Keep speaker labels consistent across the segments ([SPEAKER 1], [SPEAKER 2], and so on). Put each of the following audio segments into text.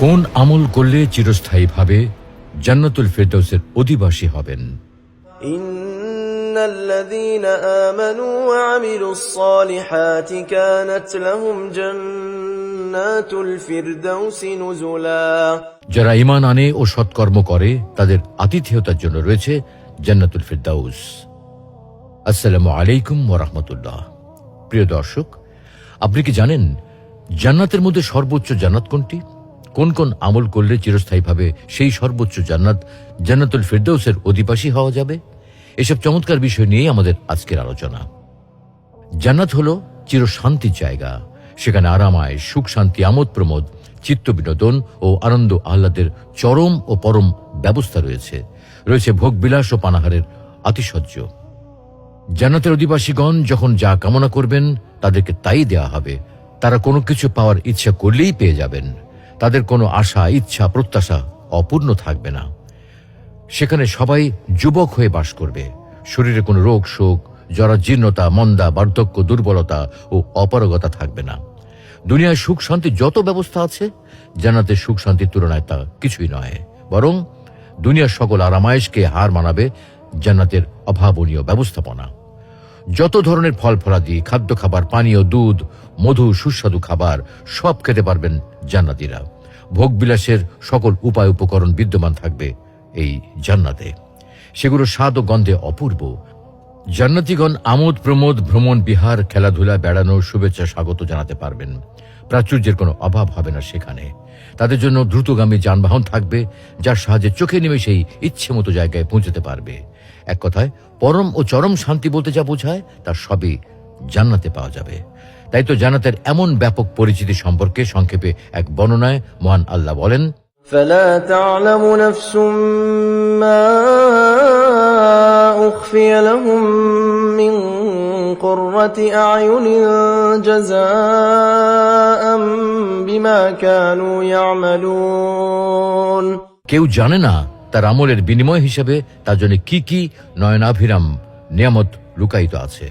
[SPEAKER 1] কোন আমল করলে চিরস্থায়ীভাবে জান্নাতুল ফেরদৌসের অধিবাসী হবেন
[SPEAKER 2] إن الذين آمنوا وعملوا الصالحات كانت لهم جنات الفردوس نزلا
[SPEAKER 1] যারা ইমান আনে ও সৎকর্ম করে তাদের আতিথেয়তার জন্য রয়েছে জান্নাতুল ফিরদাউস আসসালামু আলাইকুম ওরহমতুল্লাহ প্রিয় দর্শক আপনি কি জানেন জান্নাতের মধ্যে সর্বোচ্চ জান্নাত কোনটি কোন কোন আমল করলে চিরস্থায়ীভাবে সেই সর্বোচ্চ জান্নাত জান্নাতুল ফিরদৌসের অধিবাসী হওয়া যাবে? এসব চমৎকার বিষয় নিয়েই আমাদের আজকের আলোচনা। জান্নাত হলো চিরশান্তির জায়গা। সেখানে আরামায় সুখ, শান্তি, আমোদ, প্রমোদ, চিত্ত বিনোদন ও আনন্দ আহ্লাদের চরম ও পরম ব্যবস্থা রয়েছে। রয়েছে ভোগ বিলাস ও পানাহারের আতিশয্য। জান্নাতের অধিবাসীগণ যখন যা কামনা করবেন, তাদেরকে তাই দেয়া হবে। তারা কোনো কিছু পাওয়ার ইচ্ছা করলেই পেয়ে যাবেন। তাদের কোনো আশা, ইচ্ছা, প্রত্যাশা অপূর্ণ থাকবে না। সেখানে সবাই যুবক হয়ে বাস করবে। শরীরে কোনো রোগ, শোক, জরাজীর্ণতা, মন্দা, বার্ধক্য, দুর্বলতা ও অপারগতা থাকবে না। দুনিয়ায় সুখ শান্তির যত ব্যবস্থা আছে জান্নাতের সুখ, শান্তির তুলনায় তা কিছুই নয়। বরং দুনিয়ার সকল আরামায়েশকে হার মানাবে জান্নাতের অভাবনীয় ব্যবস্থাপনা। যত ধরনের ফল ফলাদি, খাদ্য খাবার, পানীয়, দুধ, মধু, সুস্বাদু খাবার সব খেতে পারবেন জান্নাতিরা। ভোগবিলাসের সকল উপায় উপকরণ বিদ্যমান থাকবে এই জান্নাতে। সেগুলো স্বাদ ও গন্ধে অপূর্ব। জান্নাতিগণ আমোদ, প্রমোদ, ভ্রমণ, বিহার, খেলাধুলা, বেড়ানো, শুভেচ্ছা, স্বাগত জানাতে পারবেন। প্রাচুর্যের কোনো অভাব হবে না সেখানে। তাদের জন্য দ্রুতগামী যানবাহন থাকবে, যার সাহায্যে চোখে নিমেষেই ইচ্ছে মতো জায়গায় পৌঁছতে পারবে। এক কথায়, পরম ও চরম শান্তি বলতে যা বোঝায় তার সবই জান্নাতে পাওয়া যাবে। তাই তো জান্নাতের এমন ব্যাপক পরিচিতি সম্পর্কে সংক্ষেপে এক বর্ণনায় মহান আল্লাহ বলেন
[SPEAKER 2] فلا تعلم نفس ما أخفي لهم من قرة أعين جزاء بما كانوا يعملون
[SPEAKER 1] কেউ জানে না তার আমলের বিনিময় হিসেবে তার জন্য কি কি নয়নাভিরাম নিয়ামত লুকায়িত আছে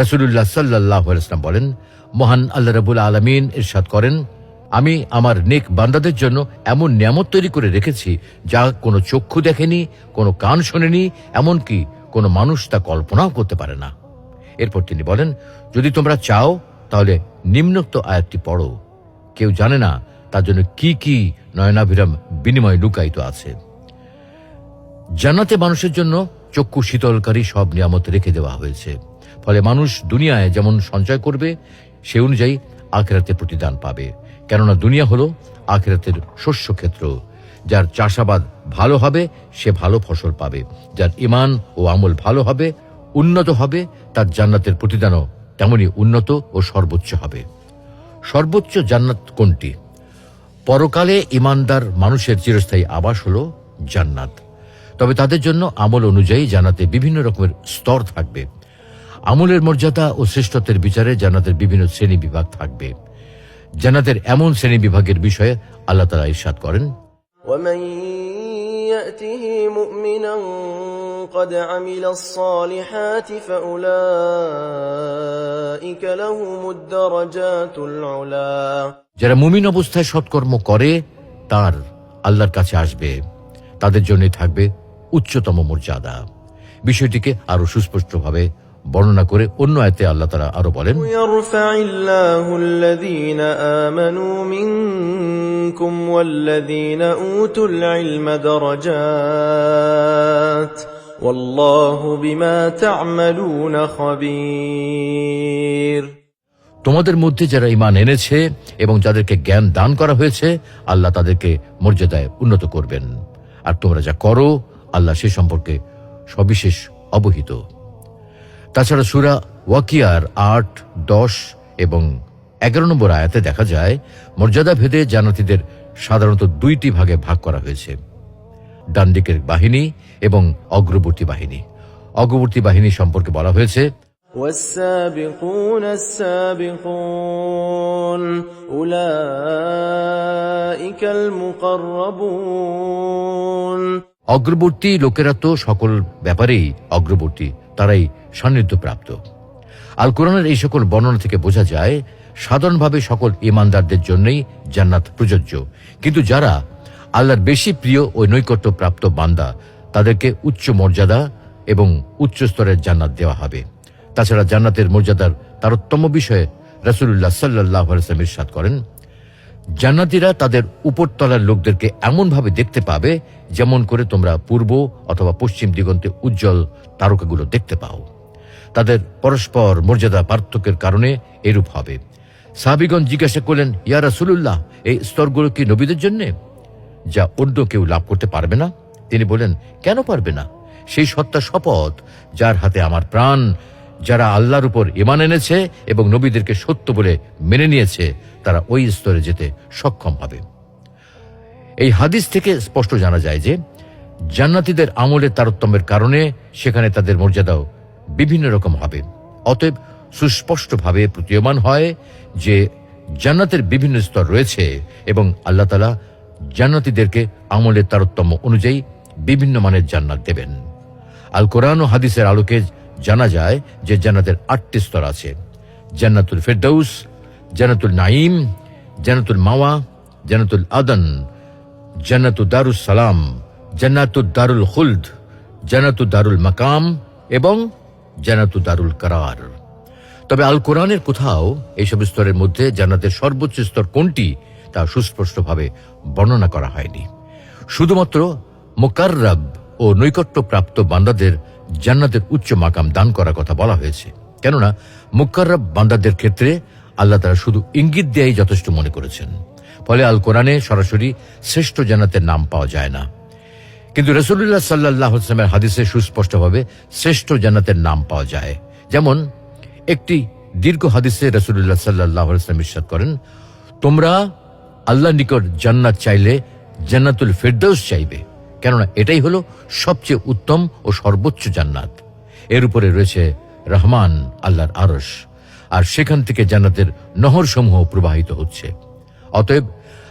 [SPEAKER 1] রাসুলুল্লাহ সাল্লাহ ইসলাম বলেন, মহান আল্লাহ রাবুল আলমিন ইরশাদ করেন, আমি আমার নেক বান্দাদের জন্য এমন নিয়ামত তৈরি করে রেখেছি, যা কোনো চক্ষু দেখেনি, কোনো কান শোনেনি, এমনকি কোনো মানুষ তা কল্পনাও করতে পারে না। এরপর তিনি বলেন, যদি তোমরা চাও, তাহলে নিম্নোক্ত আয়াতটি পড়ো। কেউ জানে না তার জন্য কি কি নয়নাভিরাম বিনিময় লুকায়িত আছে। জান্নাতে মানুষের জন্য চক্ষু শীতলকারী সব নিয়ামত রেখে দেওয়া হয়েছে। ফলে মানুষ দুনিয়ায় যেমন সঞ্চয় করবে, সে অনুযায়ী আখেরাতে প্রতিদান পাবে। কেননা দুনিয়া হলো আখেরাতের শস্যক্ষেত্র। যার চাষাবাদ ভালো হবে, সে ভালো ফসল পাবে। যার ইমান ও আমল ভালো হবে, উন্নত হবে, তার জান্নাতের প্রতিদানও তেমনই উন্নত ও সর্বোচ্চ হবে। সর্বোচ্চ জান্নাত কোনটি? পরকালে ইমানদার মানুষের চিরস্থায়ী আবাস হল জান্নাত। তবে তাদের জন্য আমল অনুযায়ী জান্নাতে বিভিন্ন রকমের স্তর থাকবে আমলের মর্যাদা ও শ্রেষ্ঠত্বের বিচারে জান্নাতের বিভিন্ন শ্রেণী বিভাগ থাকবে জান্নাতের এমন শ্রেণী বিভাগের বিষয়ে আল্লাহ তালা ইরশাদ করেন
[SPEAKER 2] ومن يأته مؤمنا قد عمل الصالحات فأولئك لهم الدرجات العلا
[SPEAKER 1] যারা মুমিন অবস্থায় সৎকর্ম করে তার আল্লাহর কাছে আসবে তাদের জন্য থাকবে উচ্চতম মর্যাদা। বিষয়টিকে আরও সুস্পষ্টভাবে বর্ণনা করে অন্য আয়তে আল্লাহ তারা আরও বলেন তোমাদের মধ্যে যারা ইমান এনেছে এবং যাদেরকে জ্ঞান দান করা হয়েছে আল্লাহ তাদেরকে মর্যাদায় উন্নত করবেন। আর তোমরা যা করো আল্লাহ সে সম্পর্কে সবিশেষ অবহিত তাছাড়া সুরা ওয়াকিয়ার আট দশ এবং এগারো নম্বর আয়াতে দেখা যায় মর্যাদা ভেদে জানাতিদের সাধারণত দুইটি ভাগে ভাগ করা হয়েছে ডান দিকের বাহিনী এবং অগ্রবর্তী বাহিনী অগ্রবর্তী বাহিনী সম্পর্কে বলা হয়েছে
[SPEAKER 2] والسابقون السابقون أولئك المقربون
[SPEAKER 1] অগ্রবর্তী লোকেরা তো সকল ব্যাপারেই অগ্রবর্তী, তারাই সান্নিধ্য প্রাপ্ত আল কোরআনের এই সকল বর্ণনা থেকে বোঝা যায়, সাধারণভাবে সকল ইমানদারদের জন্যই জান্নাত প্রযোজ্য। কিন্তু যারা আল্লাহর বেশি প্রিয় ও নৈকট্য প্রাপ্ত বান্দা, তাদেরকে উচ্চ মর্যাদা এবং উচ্চ স্তরের জান্নাত দেওয়া হবে। তাছাড়া জান্নাতের মর্যাদার তারতম্য বিষয়ে রাসূলুল্লাহ সাল্লাহ ইরশাদ করেন জান্নাতীরা তাদের উপরতলার লোকদেরকে এমনভাবে দেখতে পাবে যেমন করে তোমরা পূর্ব অথবা পশ্চিম দিগন্তে উজ্জ্বল তারকাগুলো দেখতে পাও। তাদের পরস্পর মর্যাদা পার্থক্যের কারণে এরূপ হবে। সাহাবিগণ জিজ্ঞাসা করলেন, ইয়া রাসূলুল্লাহ, এই স্তরগুলো কি নবীদের জন্যে? যা অন্য কেউ লাভ করতে পারবে না। তিনি বলেন কেন পারবে না? সেই সত্তা শপথ, যার হাতে আমার প্রাণ যারা আল্লাহর উপর ইমান এনেছে এবং নবীদেরকে সত্য বলে মেনে নিয়েছে, তারা ওই স্তরে যেতে সক্ষম হবে। এই হাদিস থেকে স্পষ্ট জানা যায় যে, জান্নাতীদের আমলের তারতম্যের কারণে সেখানে তাদের মর্যাদাও বিভিন্ন রকম হবে। অতএব সুস্পষ্টভাবে প্রতীয়মান হয় যে, জান্নাতের বিভিন্ন স্তর রয়েছে এবং আল্লাহ তালা জান্নাতীদেরকে আমলের তারতম্য অনুযায়ী বিভিন্ন মানের জান্নাত দেবেন। আল কোরআন ও হাদিসের আলোকে জানা যায় যে জান্নাতের আটটি স্তর আছে। জান্নাতুল ফেরদৌস, জান্নাতুল নাইম জান্নাতুল মাওয়া, জান্নাতুল আদন, জান্নাতু দারুস সালাম, জান্নাতু দারুল খুলদ, জান্নাতু দারুল মাকাম এবং জান্নাতু দারুল কারার। তবে আল কোরআনের কোথাও এইসব স্তরের মধ্যে জান্নাতের সর্বোচ্চ স্তর কোনটি তা সুস্পষ্টভাবে বর্ণনা করা হয়নি। শুধুমাত্র মোকাররাব ও নৈকট্যপ্রাপ্ত বান্দাদের জান্নাতের উচ্চ মাকাম দান করার কথা বলা হয়েছে। কেননা, মুকাররাব বান্দাদের ক্ষেত্রে আল্লাহ তারা শুধু ইঙ্গিত দেয়াই যথেষ্ট মনে করেছেন। ফলে আল কোরআনে সরাসরি শ্রেষ্ঠ জান্নাতের নাম পাওয়া যায় না। কিন্তু রসুল্লাহ সাল্লাহ আসলামের হাদিসে সুস্পষ্টভাবে শ্রেষ্ঠ জান্নাতের নাম পাওয়া যায়। যেমন, একটি দীর্ঘ হাদিসে রসুল্লাহ সাল্লাহ আসলাম ইস্বাদ করেন, তোমরা আল্লাহ নিকট জান্নাত চাইলে জান্নাতুল ফেরদৌস চাইবে। কেননা এটাই হলো সবচেয়ে উত্তম ও সর্বোচ্চ জান্নাত। এর উপরে রয়েছে রহমান, আল্লাহর আরস আর সেখান থেকে জান্নাতের নহর সমূহ প্রবাহিত হচ্ছে। অতএব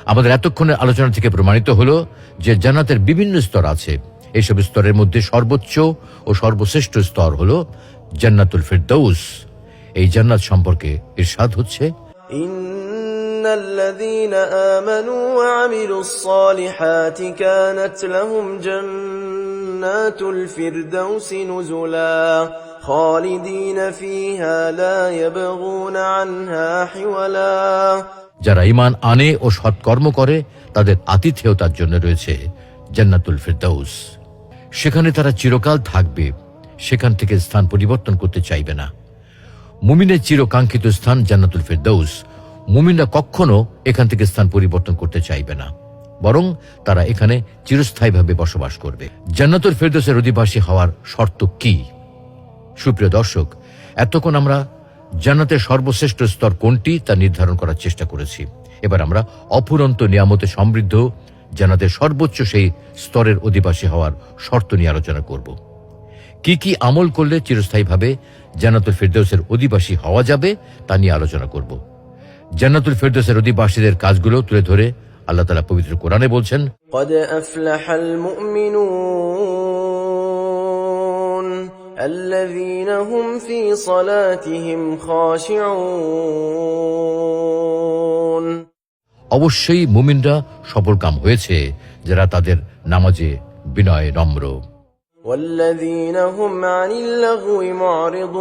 [SPEAKER 1] আমাদের এতক্ষণের আলোচনা থেকে প্রমাণিত হলো যে জান্নাতের বিভিন্ন স্তর আছে। এইসব স্তরের মধ্যে সর্বোচ্চ ও সর্বশ্রেষ্ঠ স্তর হলো জান্নাতুল ফেরদৌস। এই জান্নাত সম্পর্কে ইরশাদ হচ্ছে
[SPEAKER 2] إن الذين آمنوا وعملوا الصالحات كانت لهم جنات الفردوس نزلا خالدين فيها لا يبغون عنها حولا
[SPEAKER 1] যারা ইমান আনে ও সৎকর্ম করে তাদের আতিথেয়তার জন্য রয়েছে জান্নাতুল ফেরদৌস সেখানে তারা চিরকাল থাকবে সেখান থেকে স্থান পরিবর্তন করতে চাইবে না মুমিনের চিরকাঙ্ক্ষিত স্থান জান্নাতুল ফেরদৌস মুমিনরা কখনো এখান থেকে স্থান পরিবর্তন করতে চাইবে না, বরং তারা এখানে চিরস্থায়ীভাবে বসবাস করবে। জান্নাতুল ফেরদৌসের অধিবাসী হওয়ার শর্ত কি? সুপ্রিয় দর্শক, এতক্ষণ আমরা জান্নাতের সর্বশ্রেষ্ঠ স্তর কোনটি তা নির্ধারণ করার চেষ্টা করেছি। এবার আমরা অফুরন্ত নিয়ামতে সমৃদ্ধ জান্নাতের সর্বোচ্চ সেই স্তরের অধিবাসী হওয়ার শর্ত নিয়ে আলোচনা করব। কি কি আমল করলে চিরস্থায়ীভাবে জান্নাতুল ফেরদৌসের অধিবাসী হওয়া যাবে তা নিয়ে আলোচনা করব। জান্নাতুল ফেরদৌসের অধিবাসীদের কাজগুলো তুলে ধরে আল্লাহ তালা পবিত্র কোরআনে বলছেন
[SPEAKER 2] قد أفلح المؤمنون الذين هم في صلاتهم خاشعون
[SPEAKER 1] অবশ্যই মুমিনরা সফলকাম হয়েছে যারা তাদের নামাজে বিনয় নম্র
[SPEAKER 2] والذين هم عن اللغو معرضون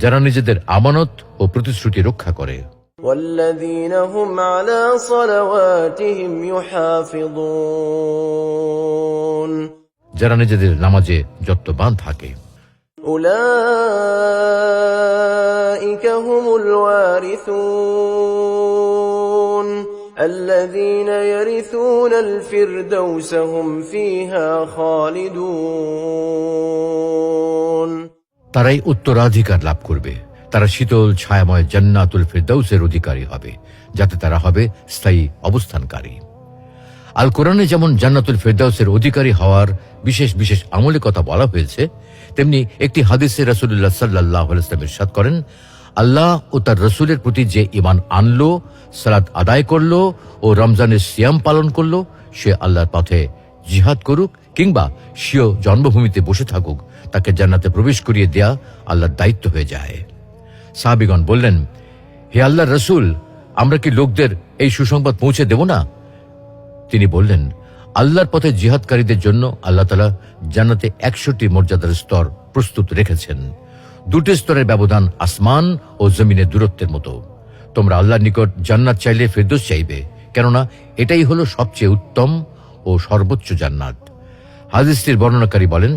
[SPEAKER 2] والذين هم لأماناتهم وعهدهم راعون
[SPEAKER 1] যারা নিজেদের আমানত ও প্রতিশ্রুতি রক্ষা করে
[SPEAKER 2] والذين هم على صلواتهم يحافظون
[SPEAKER 1] যারা নিজেদের নামাজে যত্নবান থাকে
[SPEAKER 2] أولئك هم الوارثون الذين يرثون الفردوس هم فيها خالدون
[SPEAKER 1] তারাই উত্তরাধিকার লাভ করবে। তারা শীতল, ছায়াময় জান্নাতুল ফেরদাউসের অধিকারী হবে, যাতে তারা হবে স্থায়ী অবস্থানকারী। আল কোরআনে যেমন জান্নাতুল ফেরদাউসের অধিকারী হওয়ার বিশেষ বিশেষ আমলে কথা বলা হয়েছে, তেমনি একটি হাদিসে রাসুল্লাহ সাল্লাহ ইসলামের সাদ করেন, আল্লাহ ও তার রসুলের প্রতি যে ইমান আনলো সালাদ আদায় করল ও রমজানের সিয়াম পালন করল, সে আল্লাহর পথে জিহাদ করুক কিংবা স্বীয় জন্মভূমিতে বসে থাকুক তাকে জান্নাতে প্রবেশ করিয়ে দেয়া আল্লাহর দায়িত্ব হয়ে যায়। সাহাবিগণ বললেন, হে আল্লাহ রসুল, আমরা কি লোকদের এই সুসংবাদ পৌঁছে দেব না? তিনি বললেন, আল্লাহর পথে জিহাদকারীদের জন্য আল্লাহ তালা জান্নাতে একশোটি মর্যাদার স্তর প্রস্তুত রেখেছেন। দুটি স্তরের ব্যবধান আসমান ও জমিনের দূরত্বের মতো। তোমরা আল্লাহর নিকট জান্নাত চাইলে ফেরদোস চাইবে, কেননা এটাই হলো সবচেয়ে উত্তম ও সর্বোচ্চ জান্নাত। হাদিসটির বর্ণনাকারী বলেন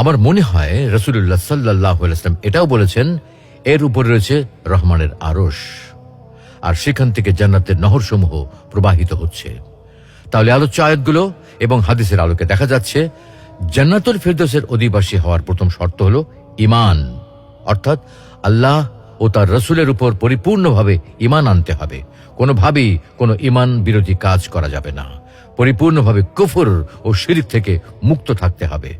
[SPEAKER 1] আমার মনে হয় রসুল্লাহ সাল্লাহ এটাও বলেছেন, এর উপরে রয়েছে রহমানের আরস আর সেখান থেকে জান্নাতের নহরসমূহ প্রবাহিত হচ্ছে। তাহলে আলোচ্য আয়াতগুলো এবং হাদিসের আলোকে দেখা যাচ্ছে, জান্নাতুল ফেরদোসের অধিবাসী হওয়ার প্রথম শর্ত হল ইমান অর্থাৎ আল্লাহ ও তার রসুলের উপর পরিপূর্ণভাবে ইমান আনতে হবে। কোনোভাবেই কোনো ইমান বিরোধী কাজ করা যাবে না। পরিপূর্ণভাবে কুফর ও শিরিক থেকে মুক্ত থাকতে হবে।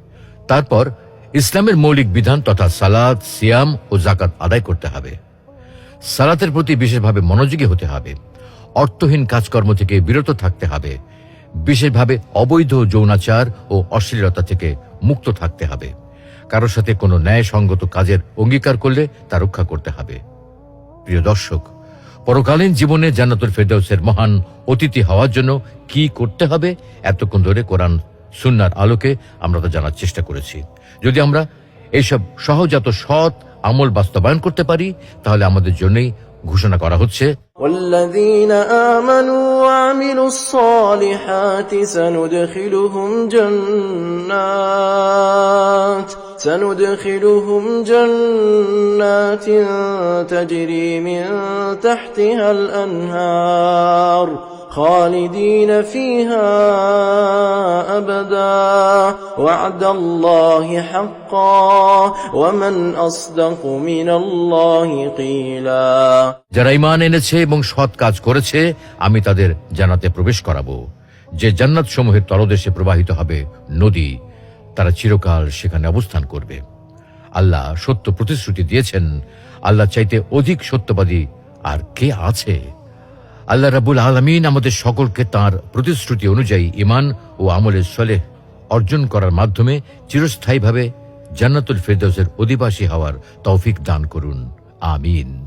[SPEAKER 1] তারপর ইসলামের মৌলিক বিধান তথা সালাদ সিয়াম ও জাকাত আদায় করতে হবে। সালাতের প্রতি বিশেষভাবে মনোযোগী হতে হবে। অর্থহীন কাজকর্ম থেকে বিরত থাকতে হবে। বিশেষভাবে অবৈধ যৌনাচার ও অশ্লীলতা থেকে মুক্ত থাকতে হবে। কারোর সাথে কোনো ন্যায়সঙ্গত কাজের অঙ্গীকার করলে তা রক্ষা করতে হবে। প্রিয় দর্শক, পরকালীন জীবনে জান্নাতুল ফেরদৌসের মহান অতিথি হওয়ার জন্য কি করতে হবে? এতক্ষণ ধরে কোরআন সুন্নার আলোকে আমরা তো জানার চেষ্টা করেছি যদি আমরা এইসব সহজাত সৎ আমল বাস্তবায়ন করতে পারি তাহলে আমাদের জন্যই ঘোষণা করা হচ্ছে
[SPEAKER 2] والذين آمنوا وعملوا الصالحات سندخلهم جنات سندخلهم جنات تجري من تحتها الأنهار خالدين فيها أبدا وعد الله حقا ومن أصدق من الله قيلا
[SPEAKER 1] যারা ইমান এনেছে এবং সৎ কাজ করেছে আমি তাদের জান্নাতে প্রবেশ করাবো যে জান্নাত সমূহের তলদেশে প্রবাহিত হবে নদী তারা চিরকাল সেখানে অবস্থান করবে আল্লাহ সত্য প্রতিশ্রুতি দিয়েছেন আল্লাহ চাইতে অধিক সত্যবাদী আর কে আছে আল্লাহ রাবুল আলমিন আমাদের সকলকে তার প্রতিশ্রুতি অনুযায়ী ইমান ও আমলের সলেহ অর্জন করার মাধ্যমে চিরস্থায়ীভাবে জান্নাতুল ফেরদৌসের অধিবাসী হওয়ার তৌফিক দান করুন। আমিন।